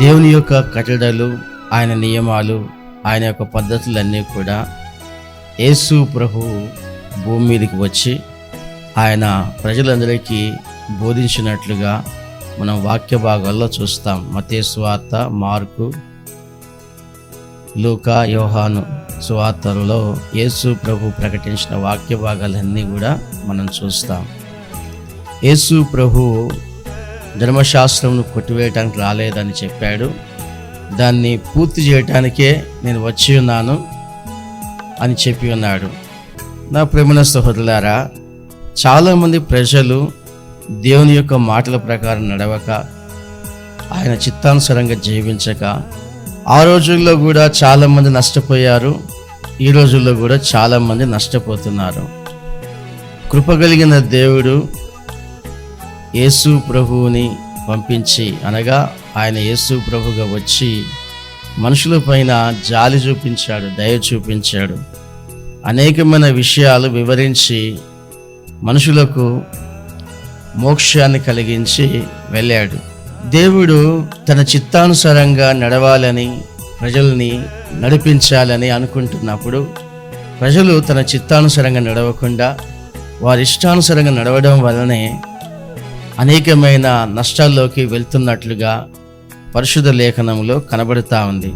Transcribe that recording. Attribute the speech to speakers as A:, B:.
A: దేవుని యొక్క కట్టడలు ఆయన నియమాలు ఆయన యొక్క పద్ధతులన్నీ కూడా యేసు ప్రభు భూమి మీదకి వచ్చి ఆయన ప్రజలందరికీ బోధించినట్లుగా మనం వాక్య భాగాల్లో చూస్తాం. మతే స్వార్త మార్కు లూకా యోహాను సువార్తలలో యేసు ప్రభు ప్రకటించిన వాక్య భాగాలన్నీ కూడా మనం చూస్తాం. యేసు ప్రభు ధర్మశాస్త్రంను కొట్టివేయటానికి రాలేదని చెప్పాడు. దాన్ని పూర్తి చేయటానికే నేను వచ్చి ఉన్నాను అని చెప్పి ఉన్నాడు. నా ప్రేమన సహోదరులారా చాలామంది ప్రజలు దేవుని యొక్క మాటల ప్రకారం నడవక ఆయన చిత్తానుసారంగా జీవించక ఆ రోజుల్లో కూడా చాలామంది నష్టపోయారు ఈ రోజుల్లో కూడా చాలామంది నష్టపోతున్నారు. కృపగలిగిన దేవుడు యేసు ప్రభువుని పంపించి అనగా ఆయన యేసు ప్రభుగా వచ్చి మనుషుల పైన జాలి చూపించాడు దయ చూపించాడు. అనేకమైన విషయాలు వివరించి మనుషులకు మోక్షాన్ని కలిగించి వెళ్ళాడు. దేవుడు తన చిత్తానుసారంగా నడవాలని ప్రజల్ని నడిపించాలని అనుకుంటున్నప్పుడు ప్రజలు తన చిత్తానుసారంగా నడవకుండా వారి ఇష్టానుసారంగా నడవడం వలనే అనేకమైన నష్టాల్లోకి వెళ్తున్నట్లుగా పరిశుద్ధ లేఖనంలో కనబడుతూ ఉంది.